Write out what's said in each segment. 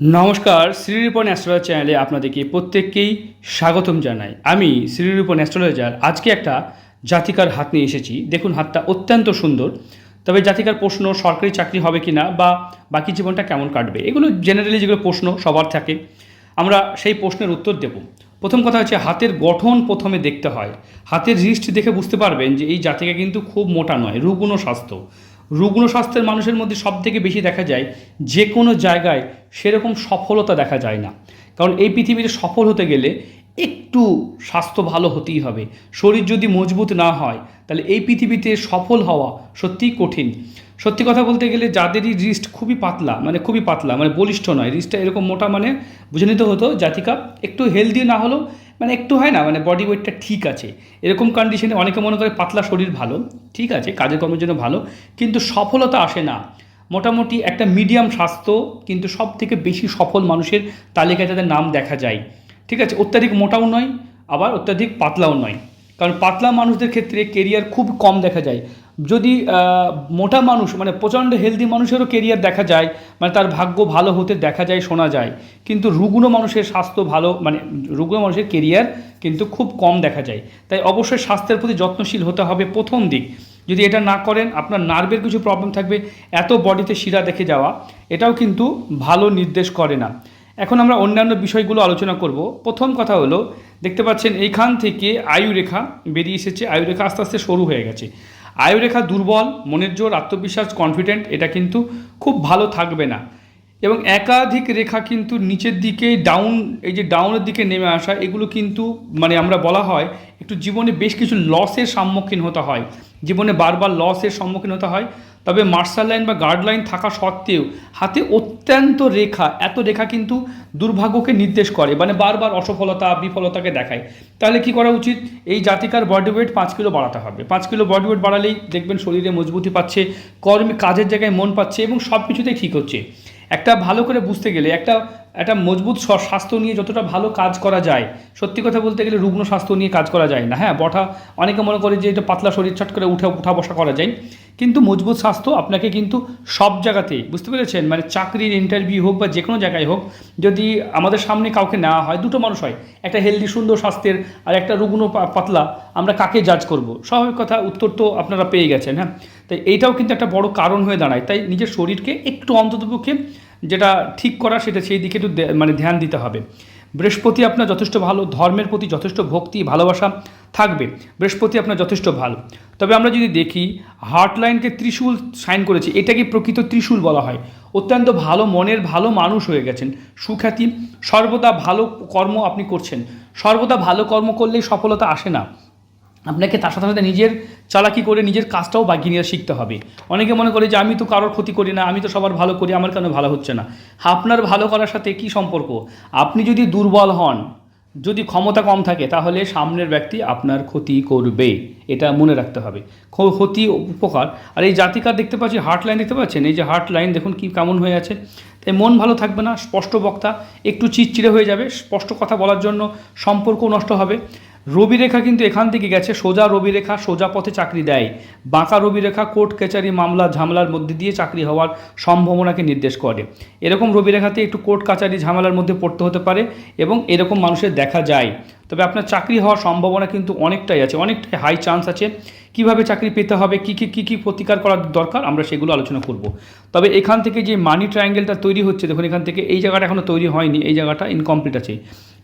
নমস্কার শ্রীরূপন অ্যাস্ট্রোলজার চ্যানেলে আপনাদেরকে প্রত্যেককেই স্বাগতম জানাই। আমি শ্রীরূপন অ্যাস্ট্রোলজার আজকে একটা জাতিকার হাত নিয়ে এসেছি। দেখুন, হাতটা অত্যন্ত সুন্দর। তবে জাতিকার প্রশ্ন, সরকারি চাকরি হবে কি না বা বাকি জীবনটা কেমন কাটবে, এগুলো জেনারেলি যেগুলো প্রশ্ন, সবার থাকে। আমরা সেই প্রশ্নের উত্তর দেব। প্রথম কথা হচ্ছে, হাতের গঠন প্রথমে দেখতে হয়। হাতের রিস্ট দেখে বুঝতে পারবেন যে এই জাতিকা কিন্তু খুব মোটা নয়, রুগ্ন স্বাস্থ্য। রুগ্ন স্বাস্থ্যের মানুষের মধ্যে সব থেকে বেশি দেখা যায়, যে কোনো জায়গায় সেরকম সফলতা দেখা যায় না। কারণ এই পৃথিবীতে সফল হতে গেলে একটু স্বাস্থ্য ভালো হতেই হবে। শরীর যদি মজবুত না হয়, তাহলে এই পৃথিবীতে সফল হওয়া সত্যিই কঠিন। সত্যি কথা বলতে গেলে যাদেরই রিস্ট খুবই পাতলা মানে খুবই পাতলা মানে বলিষ্ঠ নয় রিস্টটা এরকম মোটা মানে বুঝে নিতে হতো জাতিকা, একটু হেলদি না হলেও মানে একটু হয় না মানে বডি ওয়েটটা ঠিক আছে। এরকম কন্ডিশনে অনেকে মনে করে পাতলা শরীর ভালো, ঠিক আছে, কাজের কর্মের জন্য ভালো, কিন্তু সফলতা আসে না। মোটামুটি একটা মিডিয়াম স্বাস্থ্য কিন্তু সব থেকে বেশি সফল মানুষের তালিকায় তাদের নাম দেখা যায়। ঠিক আছে, অত্যাধিক মোটাও নয়, আবার অত্যাধিক পাতলাও নয়। কারণ পাতলা মানুষদের ক্ষেত্রে কেরিয়ার খুব কম দেখা যায়। যদি মোটা মানুষ মানে প্রচণ্ড হেলদি মানুষেরও কেরিয়ার দেখা যায় মানে তার ভাগ্য ভালো হতে দেখা যায়, শোনা যায়। কিন্তু রুগ্ন মানুষের স্বাস্থ্য ভালো মানে রুগ্ন মানুষের কেরিয়ার কিন্তু খুব কম দেখা যায়। তাই অবশ্যই স্বাস্থ্যের প্রতি যত্নশীল হতে হবে প্রথম দিক। যদি এটা না করেন, আপনার নার্ভের কিছু প্রবলেম থাকবে, এত বডিতে শিরা দেখে যাওয়া, এটাও কিন্তু ভালো নির্দেশ করে না। এখন আমরা অন্যান্য বিষয়গুলো আলোচনা করব। প্রথম কথা হলো, দেখতে পাচ্ছেন এইখান থেকে আয়ুরেখা বেরিয়ে এসেছে। আয়ুরেখা আস্তে আস্তে সরু হয়ে গেছে। আয়ুরেখা দুর্বল, মনের জোর, আত্মবিশ্বাস কনফিডেন্ট এটা কিন্তু খুব ভালো থাকবে না। এবং একাধিক রেখা কিন্তু নিচের দিকে ডাউন এই যে ডাউনের দিকে নেমে আসা, এগুলো কিন্তু মানে আমরা বলা হয় একটু জীবনে বেশ কিছু লসের সম্মুখীন হতে হয়। জীবনে বারবার লসের সম্মুখীন হতে হয়। তবে মার্শাল লাইন বা গার্ড লাইন থাকা সত্ত্বেও হাতে অত্যন্ত রেখা, এত রেখা কিন্তু দুর্ভাগ্যকে নির্দেশ করে মানে বারবার অসফলতা, বিফলতাকে দেখায়। তাহলে কি করা উচিত? এই জাতিকার বডি ওয়েট পাঁচ কিলো বাড়াতে হবে। পাঁচ কিলো বডি ওয়েট বাড়ালেই দেখবেন শরীরে মজবুতি পাচ্ছে, কর্মে, কাজের জায়গায় মন পাচ্ছে এবং সব কিছুতেই ঠিক হচ্ছে। একটা ভালো করে বুঝতে গেলে, একটা একটা মজবুত স্বাস্থ্য নিয়ে যতটা ভালো কাজ করা যায়, সত্যি কথা বলতে গেলে রুগ্ন স্বাস্থ্য নিয়ে কাজ করা যায় না। হ্যাঁ বঠা অনেকে মনে করে যে এটা পাতলা শরীর চট করে উঠে, উঠা বসা করা যায়। কিন্তু মজবুত স্বাস্থ্য আপনাকে কিন্তু সব জায়গাতেই, বুঝতে পেরেছেন? মানে চাকরির ইন্টারভিউ হোক বা যে কোনো জায়গায় হোক, যদি আমাদের সামনে কাউকে নেওয়া হয়, দুটো মানুষ হয়, একটা হেলদি সুন্দর স্বাস্থ্যের আর একটা রুগ্ন পাতলা, আমরা কাকে জাজ করব? স্বাভাবিক কথা, উত্তর তো আপনারা পেয়ে গেছেন হ্যাঁ? তাই এইটাও কিন্তু একটা বড় কারণ হয়ে দাঁড়ায়। তাই নিজের শরীরকে একটু অন্ততপক্ষে যেটা ঠিক করা, সেটা সেই দিকে একটু মানে ধ্যান দিতে হবে। বৃহস্পতি আপনার যথেষ্ট ভালো, ধর্মের প্রতি যথেষ্ট ভক্তি, ভালোবাসা থাকবে। বৃহস্পতি আপনার যথেষ্ট ভালো। তবে আমরা যদি দেখি হার্ট লাইনকে ত্রিশূল সাইন করেছে, এটাকে প্রকৃত ত্রিশূল বলা হয়। অত্যন্ত ভালো মনের ভালো মানুষ হয়ে গেছেন, সুখ্যাতি, সর্বদা ভালো কর্ম আপনি করছেন। সর্বদা ভালো কর্ম করলেই সফলতা আসে না। আপনাকে তার সাথে সাথে নিজের চালাকি করে নিজের কাজটাও বাগিয়ে নিয়ে শিখতে হবে। অনেকে মনে করে যে, আমি তো কারোর ক্ষতি করি না, আমি তো সবার ভালো করি, আমার কেন ভালো হচ্ছে না? আপনার ভালো করার সাথে কি সম্পর্ক? আপনি যদি দুর্বল হন, যদি ক্ষমতা কম থাকে, তাহলে সামনের ব্যক্তি আপনার ক্ষতি করবে। এটা মনে রাখতে হবে। ক্ষতি উপকার। আর এই জাতিকার দেখতে পাচ্ছি হার্ট লাইন দেখতে পাচ্ছেন? এই যে হার্ট লাইন দেখুন কি কেমন হয়ে আছে। তাই মন ভালো থাকবে না, স্পষ্ট বক্তা, একটু চিড়চিড়ে হয়ে যাবে। স্পষ্ট কথা বলার জন্য সম্পর্ক নষ্ট হবে। রবি রেখা কিন্তু এখান থেকে গেছে, সোজা রবিরেখা, সোজা পথে চাকরি দেয়। বাঁকা রবিরেখা, কোর্ট, কাচারি, মামলা, ঝামেলার মধ্যে দিয়ে চাকরি হওয়ার সম্ভাবনাকে নির্দেশ করে। এরকম রবিরেখাতে একটু কোর্ট, কাচারি, ঝামেলার মধ্যে পড়তে হতে পারে এবং এরকম মানুষের দেখা যায়। তবে আপনার চাকরি হওয়ার সম্ভাবনা কিন্তু অনেকটাই আছে, অনেকটাই হাই চান্স আছে। কীভাবে চাকরি পেতে হবে, কী কী কী কী প্রতিকার করার দরকার, আমরা সেগুলো আলোচনা করব। তবে এখান থেকে যে মানি ট্রায়াঙ্গেলটা তৈরি হচ্ছে, দেখুন এখান থেকে এই জায়গাটা এখনও তৈরি হয়নি, এই জায়গাটা ইনকমপ্লিট আছে।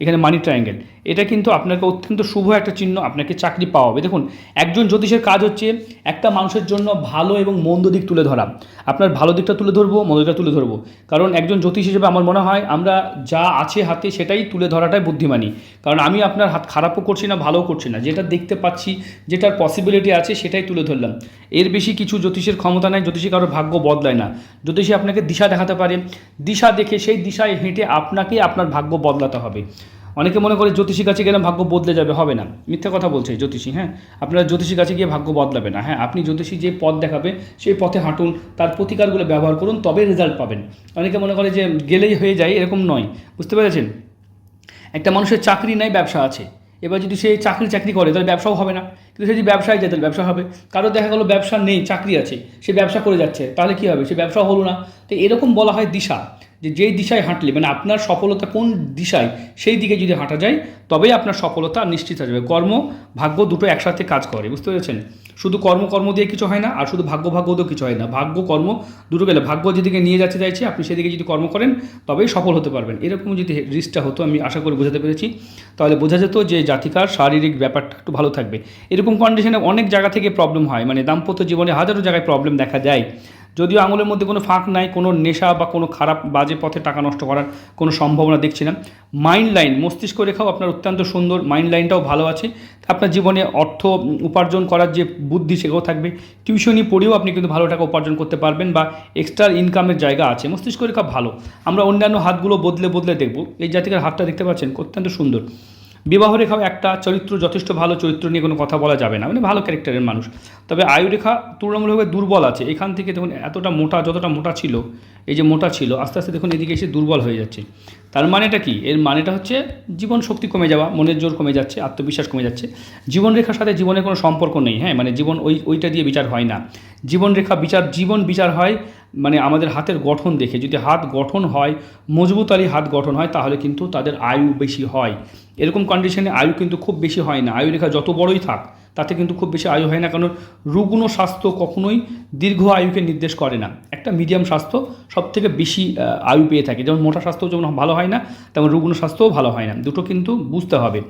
এখানে মানি ট্রায়াঙ্গেল এটা কিন্তু আপনাকে অত্যন্ত শুভ একটা চিহ্ন, আপনাকে চাকরি পাওয়া হবে দেখুন, একজন জ্যোতিষের কাজ হচ্ছে একটা মানুষের জন্য ভালো এবং মন্দ দিক তুলে ধরা। আপনার ভালো দিকটা তুলে ধরবো, মন্দ দিকটা তুলে ধরবো। কারণ একজন জ্যোতিষ হিসেবে আমার মনে হয় আমরা যা আছে হাতে সেটাই তুলে ধরাটাই বুদ্ধিমানী। কারণ আমি আপনার হাত খারাপও করছি না, ভালোও করছি না। যেটা দেখতে পাচ্ছি, যেটার পসিবিলিটি আছে, সেটাই তুলে ধরলাম। এর বেশি কিছু জ্যোতিষের ক্ষমতা নাই, জ্যোতিষী কারোর ভাগ্য বদলায় না। জ্যোতিষী আপনাকে দিশা দেখাতে পারে। দিশা দেখে, সেই দিশায় হেঁটে আপনাকেই আপনার ভাগ্য বদলাতে হবে। অনেকে মনে করে জ্যোতিষী কাছে গেলে ভাগ্য বদলে যাবে, হবে না। মিথ্যা কথা বলছে জ্যোতিষী হ্যাঁ? আপনার জ্যোতিষী কাছে গিয়ে ভাগ্য বদলাবে না হ্যাঁ? আপনি জ্যোতিষী যে পথ দেখাবে, সেই পথে হাঁটুন, তার প্রতিকারগুলো ব্যবহার করুন তবে রেজাল্ট পাবেন। অনেকে মনে করে যে গেলেই হয়ে যায়, এরকম নয়। বুঝতে পেরেছেন? একটা মানুষের চাকরি নাই ব্যবসা আছে। এবার যদি সে চাকরি চাকরি করে, তাহলে ব্যবসাও হবে না। কিন্তু সে যদি ব্যবসায় যায়, তাহলে ব্যবসা হবে। কারও দেখা গেলো ব্যবসা নেই, চাকরি আছে, সে ব্যবসা করে যাচ্ছে, তাহলে কী হবে? সে ব্যবসা হলো না। তো এরকম বলা হয় দিশা। যে যেই দিশায় হাঁটলে মানে আপনার সফলতা কোন দিশায়, সেই দিকে যদি হাঁটা যায়, তবেই আপনার সফলতা নিশ্চিত হয়ে যাবে। কর্ম, ভাগ্য দুটো একসাথে কাজ করে, বুঝতে পেরেছেন? শুধু কর্ম কর্ম দিয়ে কিছু হয় না, আর শুধু ভাগ্য ভাগ্য দিয়েও কিছু হয় না। ভাগ্য, কর্ম দুটো গেলে, ভাগ্য যেদিকে নিয়ে যাচ্ছে চাইছে আপনি সেদিকে যদি কর্ম করেন, তবেই সফল হতে পারবেন। এরকম যদি রিস্কটা হতো, আমি আশা করি বোঝাতে পেরেছি। তাহলে বোঝা যেত যে জাতিকার শারীরিক ব্যাপারটা একটু ভালো থাকবে। এরকম কন্ডিশনে অনেক জায়গা থেকে প্রবলেম হয়। মানে দাম্পত্য জীবনে হাজারো জায়গায় প্রবলেম দেখা যায় যদিও আঙুলের মধ্যে কোনো ফাঁক নাই, কোনো নেশা বা কোনো খারাপ বাজে পথে টাকা নষ্ট করার কোনো সম্ভাবনা দেখছি না। মাইন্ড লাইন, মস্তিষ্ক রেখাও আপনার অত্যন্ত সুন্দর, মাইন্ড লাইনটাও ভালো আছে। আপনার জীবনে অর্থ উপার্জন করার যে বুদ্ধি সেটাও থাকবে। টিউশনি পড়েও আপনি কিন্তু ভালো টাকা উপার্জন করতে পারবেন বা এক্সট্রা ইনকামের জায়গা আছে। মস্তিষ্ক রেখা ভালো। আমরা অন্যান্য হাতগুলো বদলে বদলে দেখব। এই জাতিকার হাতটা দেখতে পাচ্ছেন, অত্যন্ত সুন্দর। বিবাহ রেখাও একটা চরিত্র, যথেষ্ট ভালো চরিত্র নিয়ে কোনো কথা বলা যাবে না। মানে ভালো ক্যারেক্টারের মানুষ। তবে আয়ুরেখা তুলনামূলকভাবে দুর্বল আছে। এখান থেকে দেখুন এতটা মোটা, যতটা মোটা ছিল, এই যে মোটা ছিল, আস্তে আস্তে দেখুন এদিকে এসে দুর্বল হয়ে যাচ্ছে। তার মানেটা কি? এর মানেটা হচ্ছে জীবন শক্তি কমে যাওয়া, মনের জোর কমে যাচ্ছে, আত্মবিশ্বাস কমে যাচ্ছে। জীবনরেখার সাথে জীবনের কোনো সম্পর্ক নেই হ্যাঁ? মানে জীবন ওই, ওইটা দিয়ে বিচার হয় না। জীবন রেখা বিচার, জীবন বিচার হয় মানে আমাদের হাতের গঠন দেখে। যদি হাত গঠন হয়, মজবুত মজবুতালি হাত গঠন হয়, তাহলে কিন্তু তাদের আয়ু বেশি হয়। এরকম কন্ডিশনে আয়ু কিন্তু খুব বেশি হয় না। আয়ু রেখা যত বড়ই থাক, তাতে কিন্তু খুব বেশি আয়ু হয় না। কারণ রুগ্ন স্বাস্থ্য কখনোই দীর্ঘ আয়ুকে নির্দেশ করে না। একটা মিডিয়াম স্বাস্থ্য সব থেকে বেশি আয়ু পেয়ে থাকে। যেমন মোটা স্বাস্থ্য যেমন ভালো হয় না, তেমন রুগ্ন স্বাস্থ্যও ভালো হয় না। দুটো কিন্তু বুঝতে হবে।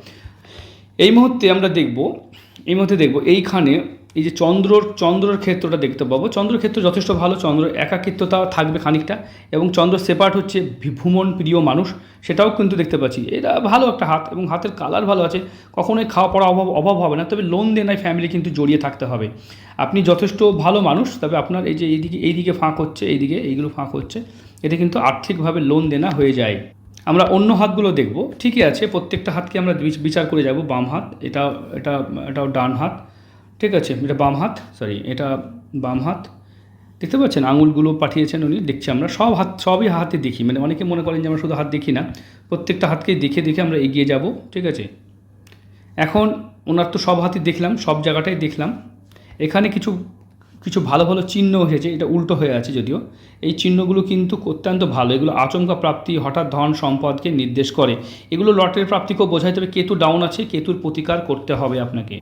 এই মুহূর্তে আমরা দেখব এই মধ্যে দেখব, এইখানে এই যে চন্দ্রর চন্দ্রর ক্ষেত্রটা দেখতে পাবো। চন্দ্র ক্ষেত্র যথেষ্ট ভালো, চন্দ্র একাকিত্বতা থাকবে খানিকটা এবং চন্দ্র সেপার্ট হচ্ছে ভ্রমণ প্রিয় মানুষ, সেটাও কিন্তু দেখতে পাচ্ছি। এটা ভালো একটা হাত এবং হাতের কালার ভালো আছে, কখনোই খাওয়া পড়া অভাব অভাব হবে না, তবে লোন দেনায় ফ্যামিলি কিন্তু জড়িয়ে থাকতে হবে। আপনি যথেষ্ট ভালো মানুষ, তবে আপনার এই যে এইদিকে এইদিকে ফাঁক হচ্ছে, এইদিকে এইগুলো ফাঁক হচ্ছে এটা কিন্তু আর্থিকভাবে লোন দেনা হয়ে যায়। আমরা অন্য হাতগুলো দেখব। ঠিকই আছে, প্রত্যেকটা হাতকে আমরা বিচ- বিচার করে যাব, বাম হাত, এটা এটা, এটাও ডান হাত, ঠিক আছে, এটা বাম হাত সরি এটা বাম হাত, দেখতে পাচ্ছেন? আঙুলগুলো পাঠিয়েছেন উনি, দেখছি আমরা, সব হাত, সবই হাতে দেখি মানে অনেকে মনে করেন যে আমরা শুধু হাত দেখি না, প্রত্যেকটা হাতকেই দেখে দেখে আমরা এগিয়ে যাব, ঠিক আছে? এখন ওনার তো সব হাতই দেখলাম, সব জায়গাটাই দেখলাম, এখানে কিছু কিছু ভালো ভালো চিহ্ন এসেছে এটা উল্টো হয়ে আছে যদিও। এই চিহ্নগুলো কিন্তু অত্যন্ত ভালো, এগুলো আচমকা প্রাপ্তি, হঠাৎ ধন সম্পদকে নির্দেশ করে। এগুলো লটের প্রাপ্তিকেও বোঝায়, তবে কেতু ডাউন আছে, কেতুর প্রতিকার করতে হবে আপনাকে।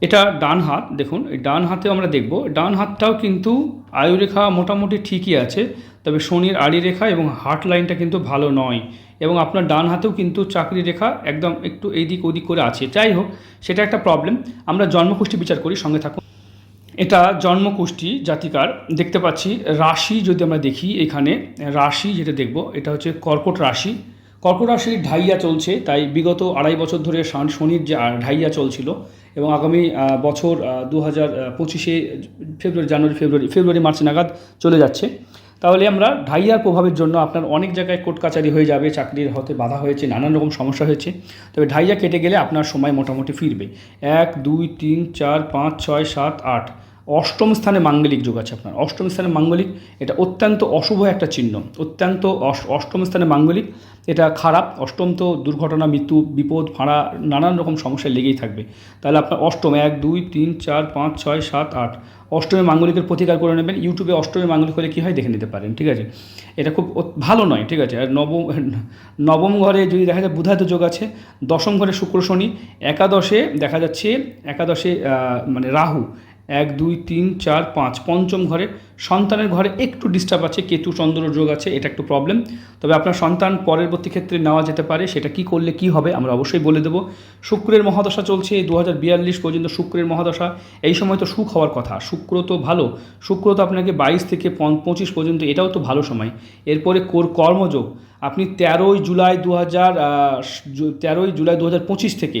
এটা ডান হাত, দেখুন, এই ডান হাতেও আমরা দেখব। ডান হাতটাও কিন্তু আয়ুরেখা মোটামুটি ঠিকই আছে, তবে শনির আড়ি রেখা এবং হার্ট লাইনটা কিন্তু ভালো নয়। এবং আপনার ডান হাতেও কিন্তু চাকরি রেখা একদম একটু এইদিক ওদিক করে আছে। যাই হোক, সেটা একটা প্রবলেম আমরা জন্মকুষ্ঠী বিচার করি, সঙ্গে থাকুন। এটা জন্মকুষ্ঠী জাতিকার, দেখতে পাচ্ছি রাশি যদি আমরা দেখি এখানে, রাশি যেটা দেখব, এটা হচ্ছে কর্কট রাশি। কর্কট রাশির ঢাইয়া চলছে, তাই বিগত আড়াই বছর ধরে শান- শনির যে ঢাইয়া চলছিল এবং আগামী বছর দু হাজার পঁচিশে ফেব্রুয়ারি, জানুয়ারি, ফেব্রুয়ারি ফেব্রুয়ারি, মার্চ নাগাদ চলে যাচ্ছে। তাহলে আমরা ঢাইয়ার প্রভাবের জন্য আপনার অনেক জায়গায় কোর্ট কাচারি হয়ে যাবে, চাকরির হতে বাধা হয়েছে, নানান রকম সমস্যা হয়েছে। তবে ঢাইয়া কেটে গেলে আপনার সময় মোটামুটি ফিরবে। এক, দুই, তিন, চার, পাঁচ, ছয়, সাত, আট। অষ্টম স্থানে মাঙ্গলিক যোগ আছে আপনার। অষ্টম স্থানে মাঙ্গলিক, এটা অত্যন্ত অশুভ একটা চিহ্ন। অত্যন্ত অষ্টম স্থানে মাঙ্গলিক, এটা খারাপ, অষ্টম তো দুর্ঘটনা, মৃত্যু, বিপদ ফাঁড়া নানান রকম সমস্যা লেগেই থাকবে। তাহলে আপনার অষ্টম, এক, দুই, তিন, চার, পাঁচ, ছয়, সাত, আট, অষ্টমী মাঙ্গলিকের প্রতিকার করে নেবেন। ইউটিউবে অষ্টমী মাঙ্গলিক হলে কী হয় দেখে নিতে পারেন, ঠিক আছে? এটা খুব ভালো নয়, ঠিক আছে? আর নবম নবম ঘরে যদি দেখা যায় বুধায়িত যোগ আছে, দশম ঘরে শুক্র শনি, একাদশে দেখা যাচ্ছে, একাদশে মানে রাহু এক, দুই, তিন, চার, পাঁচ, পঞ্চম ঘরে। সন্তানের ঘরে একটু ডিস্টার্ব আছে, কেতু চন্দ্র যোগ আছে, এটা একটু প্রবলেম তবে আপনার সন্তান পরবর্তী ক্ষেত্রে নেওয়া যেতে পারে, সেটা কি করলে কি হবে আমরা অবশ্যই বলে দেবো। শুক্রের মহাদশা চলছে দু হাজার বিয়াল্লিশ পর্যন্ত শুক্রের মহাদশা। এই সময় তো সুখ হওয়ার কথা, শুক্র তো ভালো। শুক্র তো আপনাকে বাইশ থেকে পঁচিশ পর্যন্ত, এটাও তো ভালো সময়। এরপরে কোর কর্মযোগ, আপনি তেরোই জুলাই দু হাজার তেরোই জুলাই দু হাজার পঁচিশ থেকে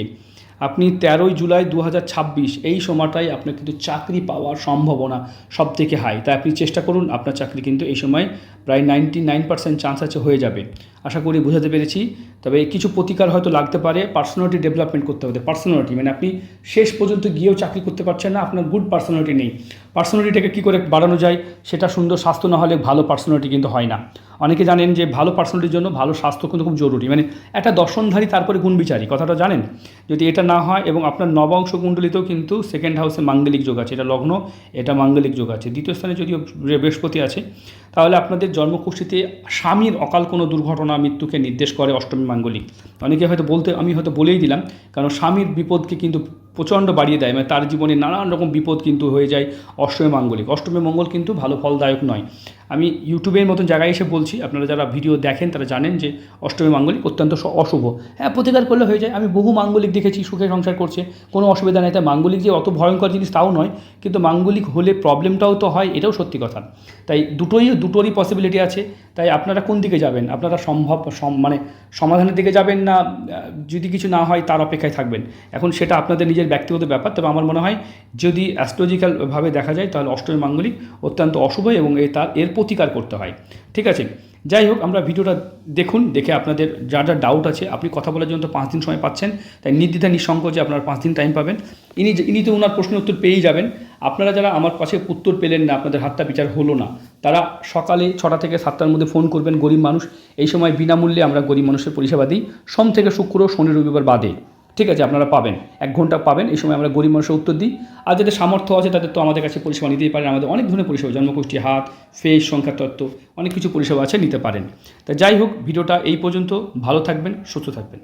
আপনি তেরোই জুলাই দু হাজার ছাব্বিশ এই সময়টাই আপনার কিন্তু চাকরি পাওয়ার সম্ভাবনা সব থেকে হাই তাই আপনি চেষ্টা করুন, আপনার চাকরি কিন্তু এই সময় প্রায় নাইনটি নাইন পার্সেন্ট চান্স আছে হয়ে যাবে। আশা করি বোঝাতে পেরেছি। তবে কিছু প্রতিকার হয়তো লাগতে পারে পার্সোনালিটি ডেভেলপমেন্ট করতে হবে। পার্সোনালিটি মানে আপনি শেষ পর্যন্ত গিয়েও চাকরি করতে পারছেন না, আপনার গুড পার্সোনালিটি নেই। পার্সোনালিটিটাকে কী করে বাড়ানো যায়? সেটা সুন্দর স্বাস্থ্য না হলে ভালো পার্সোনালিটি কিন্তু হয় না। অনেকে জানেন যে ভালো পার্সোনালিটির জন্য ভালো স্বাস্থ্য কিন্তু খুব জরুরি। মানে একটা দর্শনধারী তারপরে গুণবিচারী, কথাটা জানেন? যদি এটা না হয় এবং আপনার নবাংশ কুণ্ডলিতেও কিন্তু সেকেন্ড হাউসে মাঙ্গলিক যোগ আছে। এটা লগ্ন, এটা মাঙ্গলিক যোগ আছে। দ্বিতীয় স্থানে যদিও বৃহস্পতি আছে, তাহলে আপনাদের জন্মকুষ্ঠিতে স্বামীর অকাল কোনো দুর্ঘটনা মৃত্যুকে নির্দেশ করে অষ্টমী মাঙ্গলিক। অনেকে হয়তো বলতে, আমি হয়তো বলেই দিলাম, কারণ স্বামীর বিপদকে কিন্তু প্রচণ্ড বাড়িয়ে দেয় মানে তার জীবনে নানান রকম বিপদ কিন্তু হয়ে যায় অষ্টমী মাঙ্গলিক। অষ্টমী মঙ্গল কিন্তু ভালো ফলদায়ক নয়। আমি ইউটিউবের মতন জায়গায় এসে বলছি, আপনারা যারা ভিডিও দেখেন তারা জানেন যে অষ্টমী মাঙ্গলিক অত্যন্ত অশুভ। হ্যাঁ প্রতিকার করলে হয়ে যায়। আমি বহু মাঙ্গলিক দেখেছি, সুখে সংসার করছে, কোনো অসুবিধা নেই। তাই মাঙ্গলিক যে অত ভয়ঙ্কর জিনিস তাও নয়, কিন্তু মাঙ্গলিক হলে প্রবলেমটাও তো হয়, এটাও সত্যি কথা। তাই দুটোই, দুটোরই পসিবিলিটি আছে। তাই আপনারা কোন দিকে যাবেন? আপনারা সম্ভব, সম- মানে সমাধানের দিকে যাবেন না যদি কিছু না হয় তার অপেক্ষায় থাকবেন। এখন সেটা আপনাদের নিজের ব্যক্তিগত ব্যাপার, তবে আমার মনে হয় যদি অ্যাস্ট্রোলজিক্যালভাবে দেখা যায়, তাহলে অষ্টমী মাঙ্গলিক অত্যন্ত অশুভ এবং এ তার, এর প্রতিকার করতে হয়। ঠিক আছে? যাই হোক, আমরা ভিডিওটা দেখুন, দেখে আপনাদের যা যা ডাউট আছে, আপনি কথা বলার জন্য তো পাঁচ দিন সময় পাচ্ছেন, তাই নির্দ্বিধা নিঃসংকোচে আপনার পাঁচ দিন টাইম পাবেন। ইনি ইনি তো ওনার প্রশ্নের উত্তর পেয়েই যাবেন। আপনারা যারা আমার পাশে উত্তর পেলেন না, আপনাদের হাতটা বিচার হলো না। তারা সকালে ছটা থেকে সাতটার মধ্যে ফোন করবেন গরিব মানুষ। এই সময় বিনামূল্যে আমরা গরিব মানুষের পরিষেবা দিই। সোম থেকে শুক্র, শনি, রবিবার বাদে। ঠিক আছে, আপনারা পাবেন। এক ঘণ্টা পাবেন, এই সময় আমরা গরিব মানুষের উত্তর দিই। আর যাদের সামর্থ্য আছে, তাদের তো আমাদের কাছে পরিষেবা নিতেই পারেন। আমাদের অনেক ধরনের পরিষেবা, জন্মগোষ্ঠী, হাত, ফেস, সংখ্যা, তত্ত্ব, অনেক কিছু পরিষেবা আছে, নিতে পারেন। তা যাই হোক, ভিডিওটা এই পর্যন্ত। ভালো থাকবেন, সুস্থ থাকবেন।